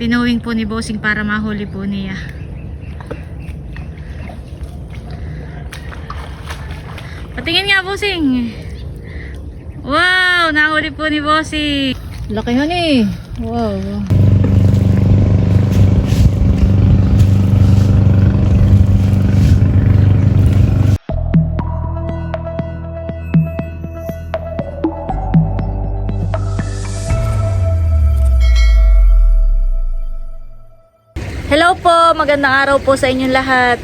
Pinowing po ni Bossing para mahuli po niya. Patingin nga, Bossing. Wow! Nahuli po ni Bossing. Laki nga ni. Wow. Magandang araw po sa inyong lahat.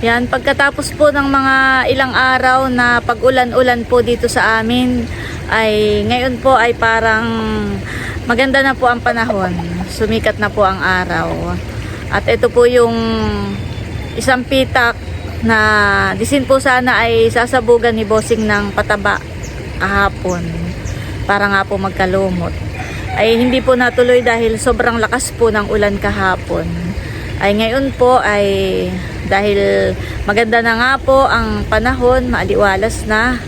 Yan, pagkatapos po ng mga ilang araw na pag-ulan-ulan po dito sa amin, ay ngayon po ay parang maganda na po ang panahon. Sumikat na po ang araw. At ito po yung isang pitak na disin po sana ay sasabugan ni Bossing ng pataba kahapon para nga po magkalumot ay hindi po natuloy dahil sobrang lakas po ng ulan kahapon. Ay ngayon po ay dahil maganda na nga po ang panahon, maaliwalas na,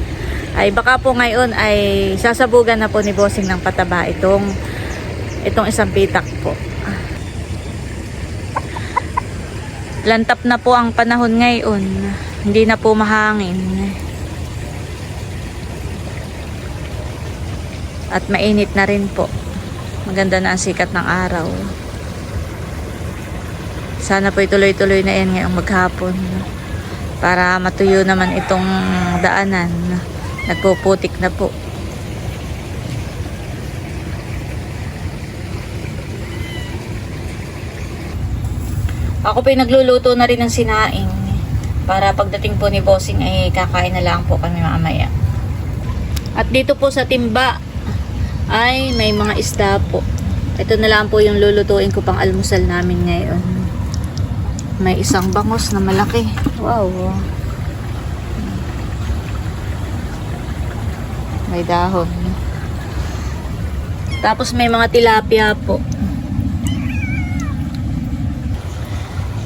ay baka po ngayon ay sasabugan na po ni Bossing ng pataba itong itong isang pitak po. Lantap na po ang panahon ngayon. Hindi na po mahangin. At mainit na rin po. Maganda na ang sikat ng araw. Sana po ituloy-tuloy na yan ngayong maghapon. Para matuyo naman itong daanan. Nagpuputik na po. Ako po nagluluto na rin ng sinaing. Para pagdating po ni Bossing ay kakain na lang po kami mamaya. At dito po sa timba ay may mga isda po. Ito na lang po yung lulutuin ko pang almusal namin ngayon. May isang bangos na malaki. Wow. May dahon. Tapos may mga tilapia po.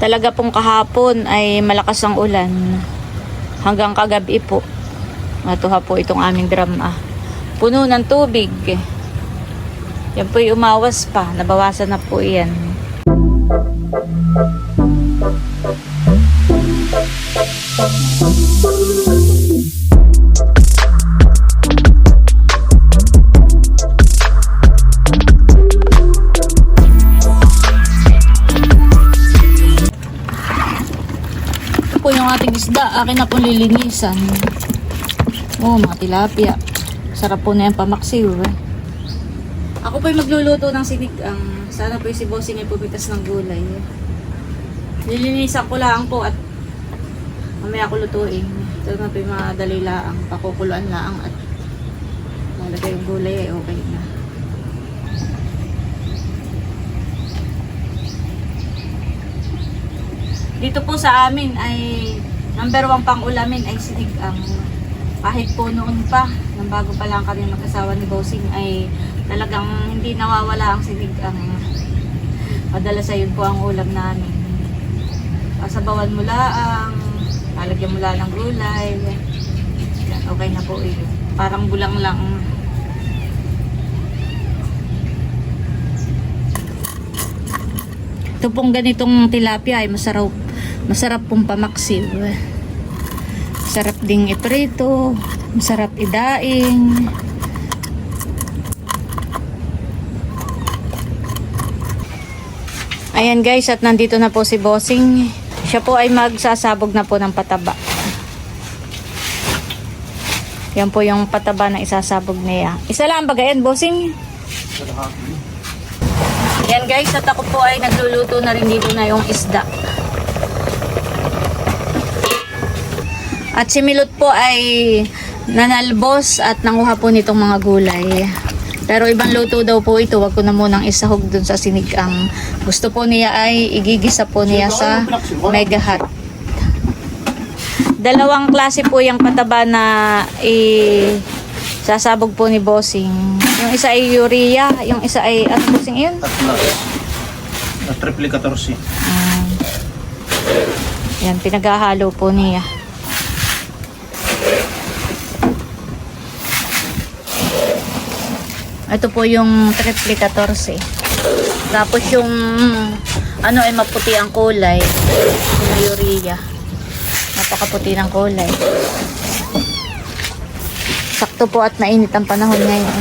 Talaga pong kahapon ay malakas ang ulan. Hanggang kagabi po. Matuha po itong aming drama. Puno ng tubig. Yan po umawas pa. Nabawasan na po yan. Ito po yung ating isda. Akin na pong lilinisan. Oh, mga tilapia. Sarap po na yan pamaksiw. Eh. Ako po yung magluluto ng sinigang. Sana po yung si Bossing ay pumitas ng gulay. Nilinisan ko lang po at mamaya ko lutuin. Ito na po yung mga dali laang. Pakukuluan laang at malagay yung gulay ay okay na. Dito po sa amin ay number one pang ulamin ay sinigang. Kahit po noon pa, nang bago pa lang kami mag-asawa ni Bossing ay talagang hindi nawawala ang sinigang. Madalas ayun po ang ulam namin. Pasabawan mo laang, lalagyan mo lang ng gulay. Yan, okay na po eh. Parang bulang lang. Ito pong ganitong tilapia ay masarap masarap pong pamaksiw. Masarap ding iprito, masarap idaing. Ayan guys, at nandito na po si Bossing. Siya po ay magsasabog na po ng pataba. Yan po yung pataba na isasabog niya. Isa lang ba gayan, Bossing? Yan guys, at ako po ay nagluluto na rin dito na yung isda. At si Milot po ay nanalbos at nanguha po nitong mga gulay. Pero ibang luto daw po ito, wag ko na munang isahog dun sa sinigang. Gusto po niya ay igigisa po niya sa mega hot. Dalawang klase po yung pataba na i sasabog po ni Bossing. Yung isa ay urea, yung isa ay ano Bossing yun? Tatlo. Na triple 14. Ah. yan, pinaghahalo po niya. Ito po yung triple 14. Tapos yung ano ay maputi ang kulay. Yung urea. Napakaputi ng kulay. Sakto po at mainit ang panahon ngayon.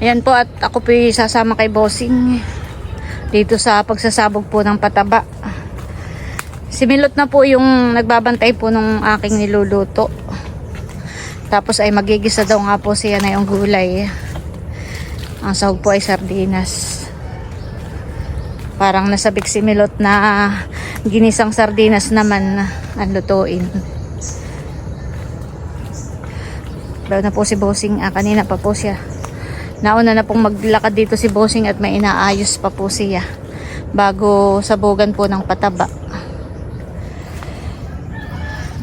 Ayan po at ako po sasama kay Bossing dito sa pagsasabog po ng pataba. Similot na po yung nagbabantay po nung aking niluluto. Tapos ay magigisa daw nga po siya na yung gulay. Ang sahog po ay sardinas. Parang nasabik si Milot na ginisang sardinas naman ang lutuin. Daw na po si Bossing. Ah, kanina pa po siya. Nauna na pong maglakad dito si Bossing at may inaayos pa po siya bago sabugan po ng pataba.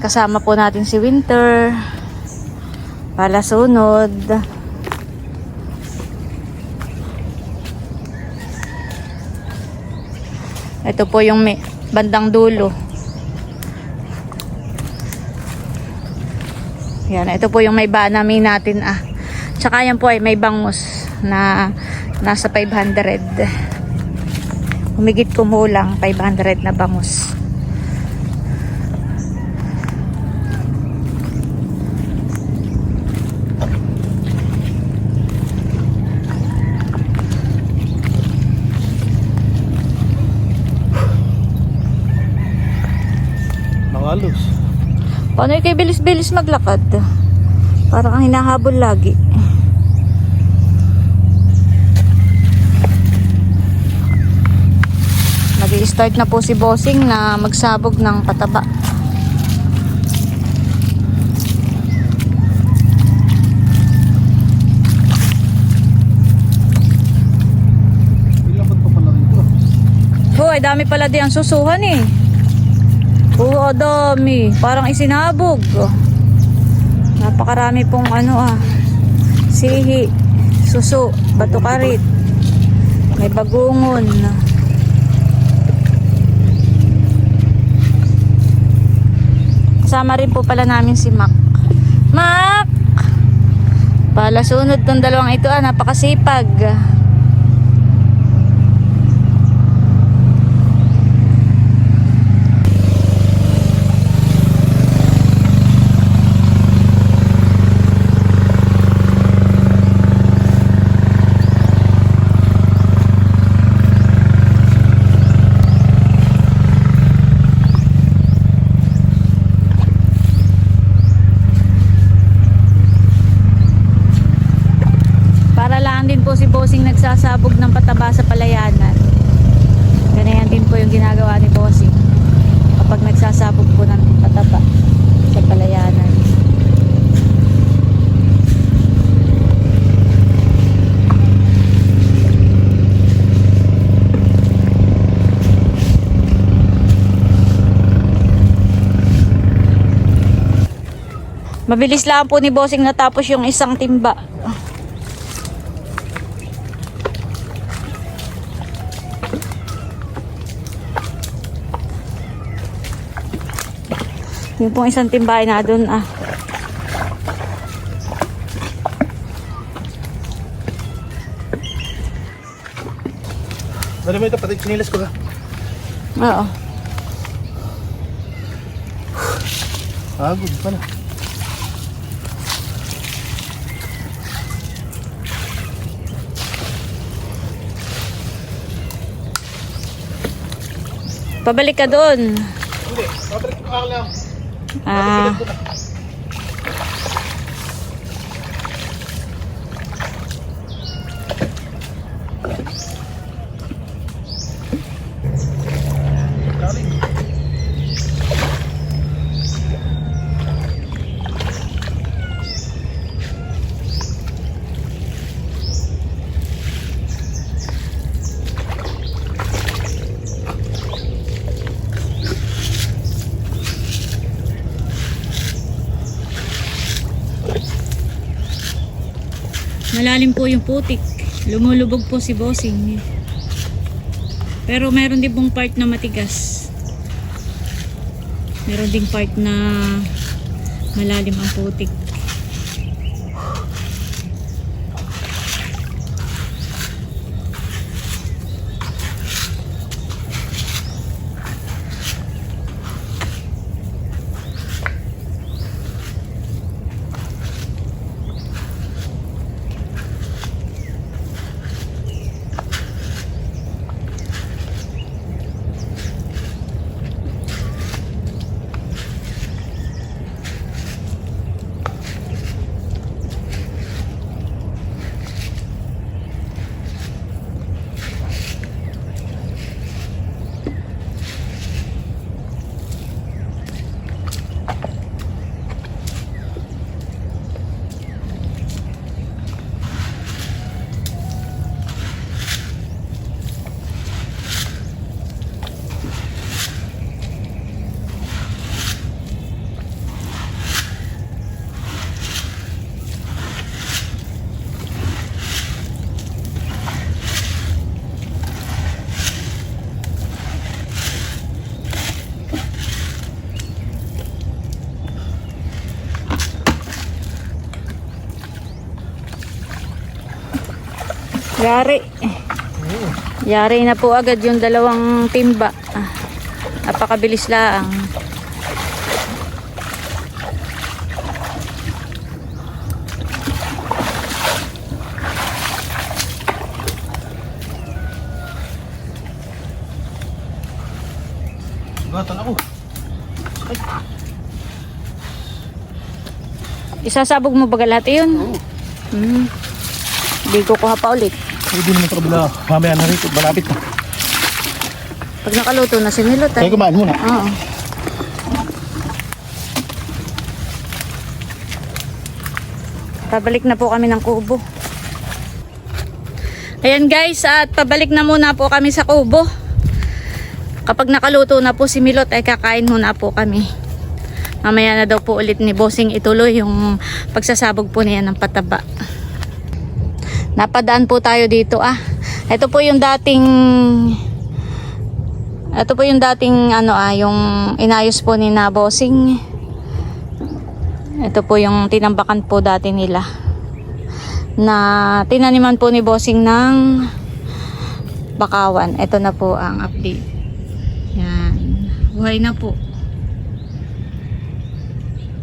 Kasama po natin si Winter. Palasunod. Ito po yung may bandang dulo. Yan, ito po yung may banami natin ah. Tsaka yan po ay may bangus na nasa 500. Humigit kumulang 500 na bangus. Nangalos. Paano yung kay bilis-bilis maglakad? Parang ang hinahabol lagi. Nag start na po si Bossing na magsabog ng pataba. Hoy, dami pala di ang susuhan eh. Oo, dami. Parang isinabog. Napakarami pong ano ah. Sihi, suso, bato karit. May bagungon. Kasama rin po pala namin si Mac. Mac! Pala sunod tong dalawang ito ah, napakasipag. Para lang din po si Bossing nagsasabog ng pataba sa palayanan. Ganyan din po yung ginagawa ni Bossing kapag nagsasabog po ng pataba sa palayanan. Mabilis lang po ni Bossing natapos yung isang timba. Yung pong isang timbay na doon ah. Dali mo ito, pati sinilas ko ka. Oo. Ah, good pala. Pabalik ka doon. Hindi, pabalik ko lang. Ah. Malalim po yung putik. Lumulubog po si Bossing. Pero meron din pong part na matigas. Meron ding part na malalim ang putik. Yari. Yari na po agad yung dalawang timba. Ah, napakabilis lang. Gatan ako. Isasabog mo baga lahat yun? Oo. Hmm. Hindi ko kuha pa ulit. Pwede naman kabila. Mamaya na rito. Malapit na. Pag nakaluto na si Milot. Tayo Ay. kumain muna. Oo. Pabalik na po kami ng kubo. Ayan guys, at pabalik na muna po kami sa kubo. Kapag nakaluto na po si Milot ay kakain muna po kami. Mamaya na daw po ulit ni Bossing ituloy yung pagsasabog po niya ng pataba. Napadaan po tayo dito ah. Ito po yung dating ito po yung dating ano ah, yung inayos po ni na bossing. Ito po yung tinambakan po dati nila. Na tinaniman po ni bossing ng bakawan. Ito na po ang update. Yan. Buhay na po.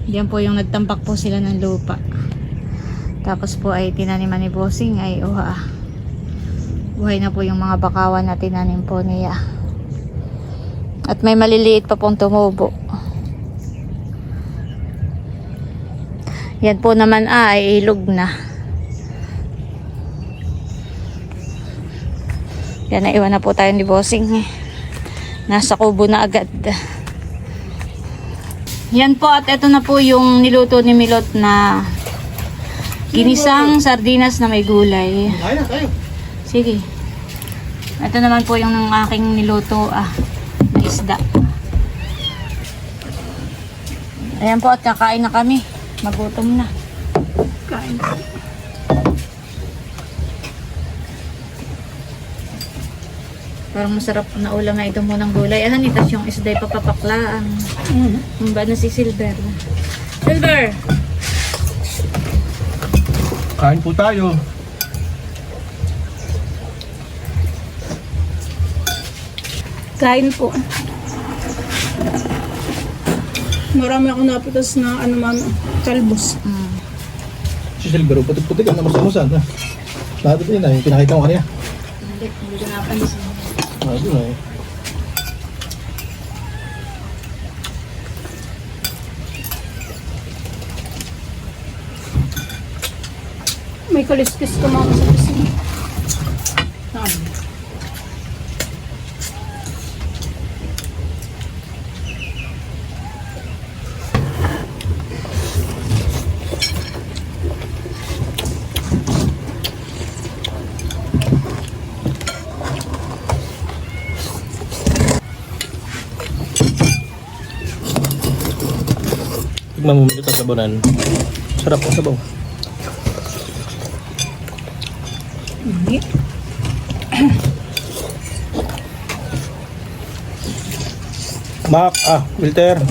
Diyan po yung nagtambak po sila ng lupa. Tapos po ay tinaniman ni bossing ay uha. Buhay na po yung mga bakawan na tinanim po niya. At may maliliit pa pong tumubo. Yan po naman ah, ay ilog na. Yan, naiwan na po tayo ni Bossing. Nasa kubo na agad. Yan po at ito na po yung niluto ni Milot na ginisang sardinas na may gulay. Kain na tayo. Sige. Ito naman po yung ng aking niluto ah, na isda. Ayan po at kakain na kami. Magutom na. Kain. Parang masarap na ulam na ito munang gulay. Ah, nitas yung isda'y papapaklaan. Mm. ba na si Silver? Silver! Kain po tayo. Kain po. Marami ako napitas na ano mama, kalbos. Mm. Si Silvero, putik-putik ang namusamusan. Ha? Lahat ito yun na. Yung pinakita ko kanina. Hindi, hindi ko napansin. Ah, doon na eh. May kaliskis ko sa kusina. Tignan mo dito sa sabonan. Sarap ang sabaw. Hindi. Mac, ah, filter.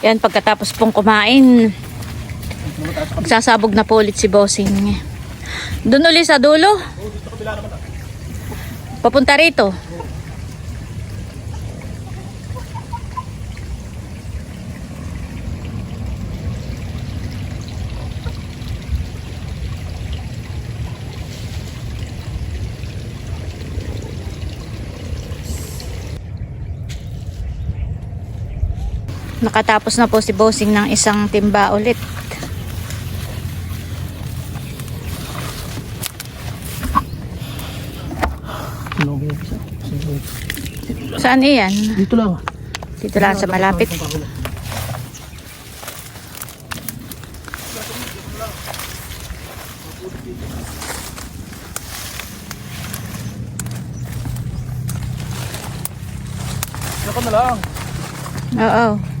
Yan, pagkatapos pong kumain, magsasabog na po ulit si Bossing. Doon ulit sa dulo. Papunta rito. Nakatapos na po si Bossing ng isang timba ulit. Saan iyan? Dito lang. Dito lang sa malapit. Ako na lang. Oo.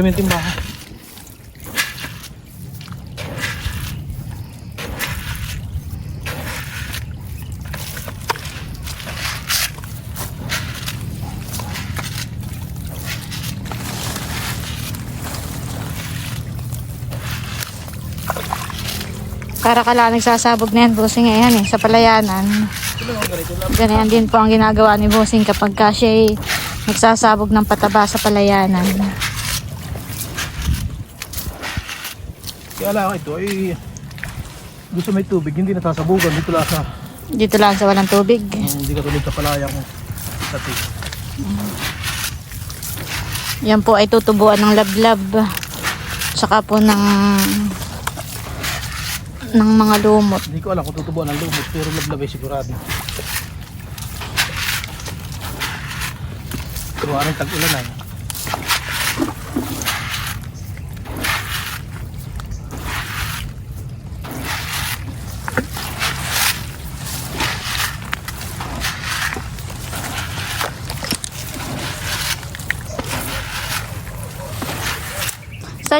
Dali mo yung timba. Para ka lang nagsasabog na yan, Bossing, ngayon eh, sa palayanan. Ganyan din po ang ginagawa ni Bossing kapag ka siya ay nagsasabog ng pataba sa palayanan. Kaya lang ito ay gusto may tubig, hindi natasabugan. Dito lang sa, Dito lang sa walang tubig. hindi ka tulad sa palayang dati. Yan po ay tutubuan ng lablab. Tsaka po ng ng mga lumot. Hindi ko alam kung tutubuan ng lumot, pero lablabay sigurado. Pero aring tag-ulan ay.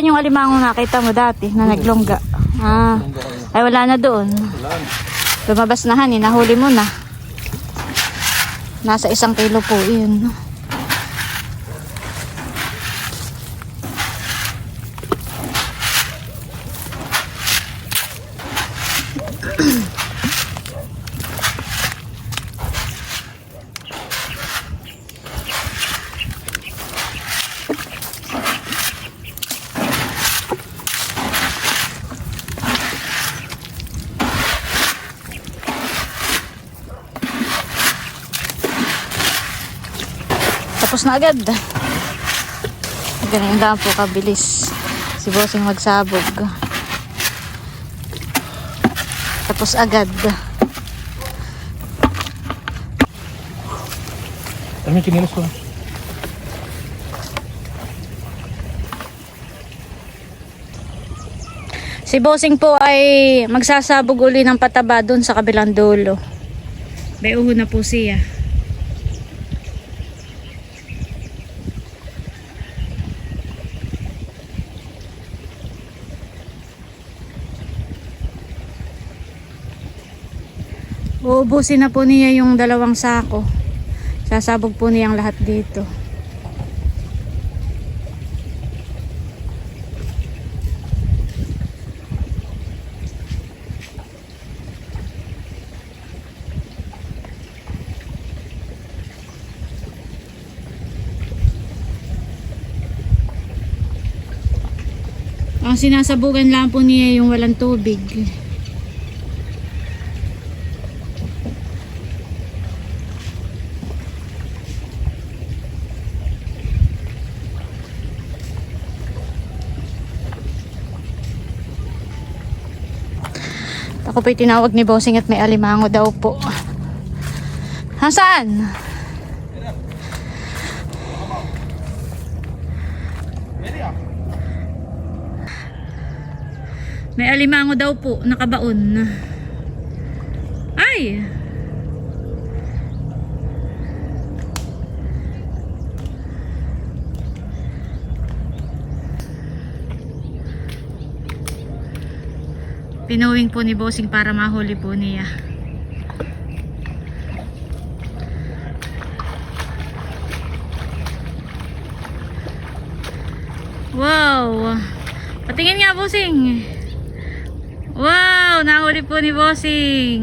Saan yung alimango nakita mo dati na naglongga? Ah, ay wala na doon. Lumabas na han, nahuli mo na. Nasa isang kilo po yun. Tapos na agad. Ganyan lang po kabilis. Si Bossing magsabog. Tapos agad. Ano yung chinilas ko? Si Bossing po ay magsasabog uli ng pataba doon sa kabilang dulo. Bayuho na po siya. Uubusin na po niya yung dalawang sako. Sasabog po niyang lahat dito. Ang sinasabugan lang po niya yung walang tubig. Ako po'y tinawag ni Bossing at may alimango daw po. Hasaan? May alimango daw po, nakabaon. Ay! Pinuwing po ni Bossing para mahuli po niya. Wow! Patingin nga, Bossing! Wow! Nahuli po ni Bossing!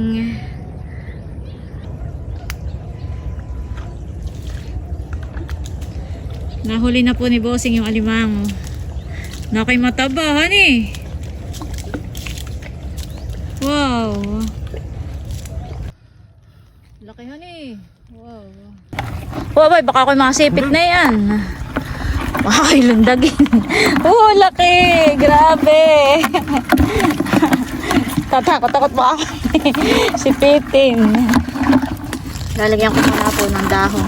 Nahuli na po ni Bossing yung alimango. Nakay mataba, honey! Wow! Laki, honey! Wow! Wow, boy, baka ako'y masipit na yan. Ako'y lundagin. oh, laki! Grabe! Tatakot-takot ba ako? Sipitin. Lalagyan ko muna po ng dahon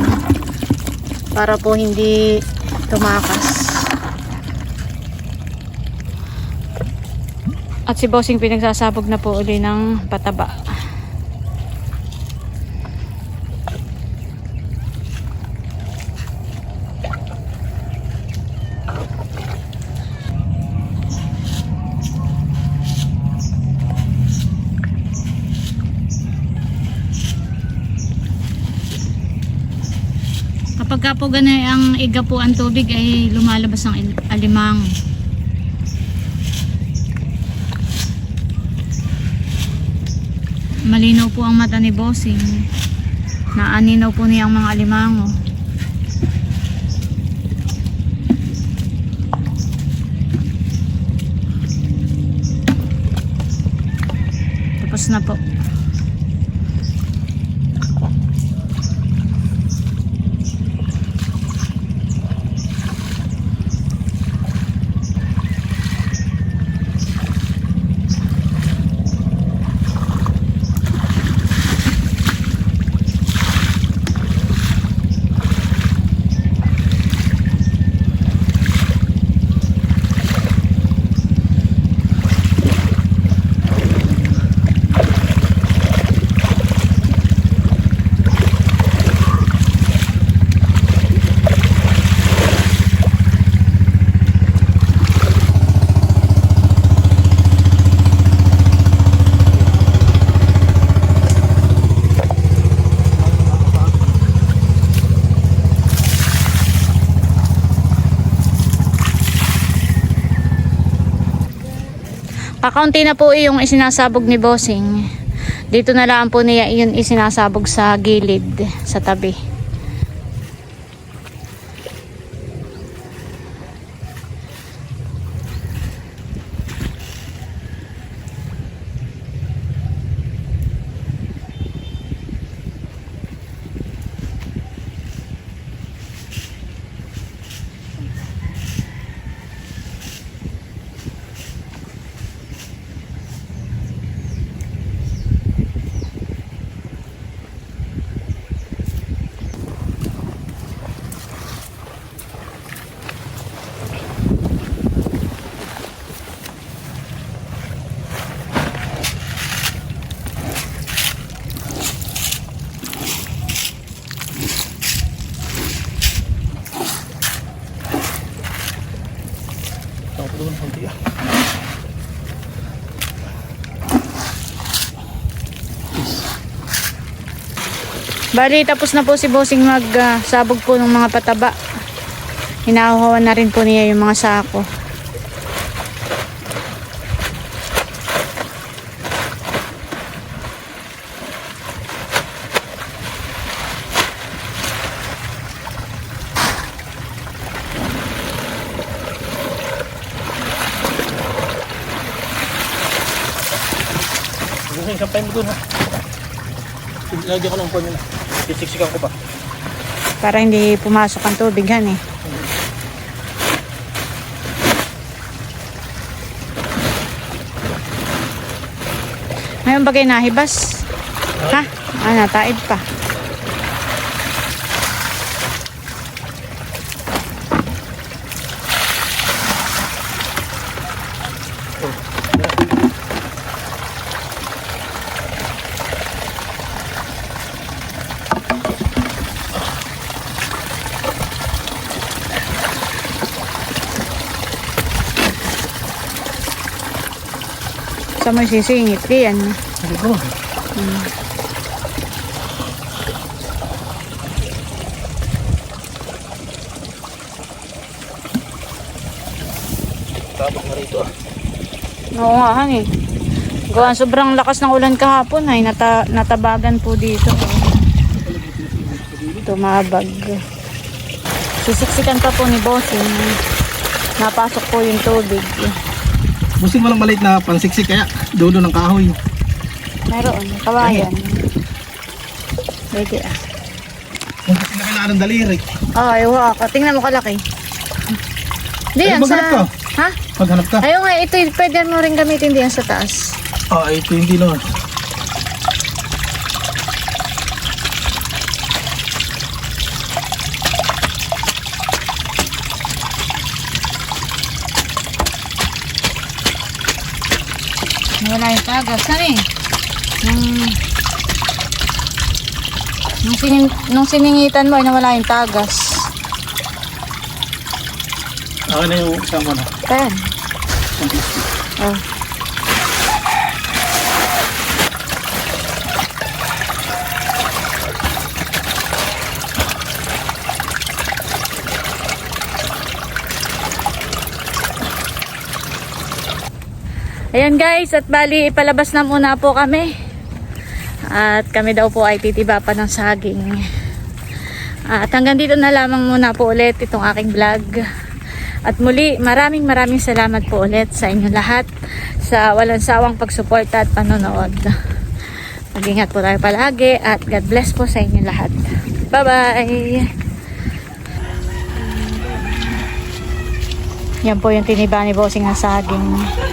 para po hindi tumakas. At si Bossing pinagsasabog na po uli ng pataba. Kapag ka po ganay ang iga po ang tubig ay lumalabas ang alimang. Malinaw po ang mata ni Bossing. Naaninaw po niya ang mga alimango. Tapos na po. Kakaunti na po yung isinasabog ni Bossing. Dito na lang po niya yun isinasabog sa gilid, sa tabi. Bali, tapos na po si Bossing magsabog uh, po ng mga pataba. Hinahuhawan na rin po niya yung mga sako. Gusto yung mo dun ha. Lagi ko ng pon Sisiksikan ko pa. Para hindi pumasok ang tubig, han eh. Ngayon bagay nahibas. Ha? Ah, nataid pa. Mo sisingit yan. Sabi ko. Tapos na rito ah. Oo nga, han eh. Gawa sobrang lakas ng ulan kahapon ay nata natabagan po dito. Tumabag. Sisiksikan pa po ni Bossing. Napasok po yung tubig. Busing walang maliit na pansiksik kaya dulo ng kahoy. Meron, kawayan. Pwede ah. Kung kasi na kailangan ng daliri. Oh, ay wow, tingnan mo kalaki. Di Ay, yan maghanap ka. sa... Ha? Maghanap ka. Ayaw nga, ito pwede mo rin gamitin diyan sa taas. Ah, ito hindi naman. Yung tagas. Saan eh? Nung, nung, sining, nung siningitan mo ay nawala yung tagas. Akin na yung isang mo na. Ayan. Isang plastic. Oh. Ayan guys, at bali ipalabas na muna po kami. At kami daw po ay titiba pa ng saging. At hanggang dito na lamang muna po ulit itong aking vlog. At muli, maraming maraming salamat po ulit sa inyo lahat sa walang sawang pagsuporta at panonood. Mag-ingat po tayo palagi at God bless po sa inyo lahat. Bye-bye! Yan po yung tiniba ni Bossing ang saging.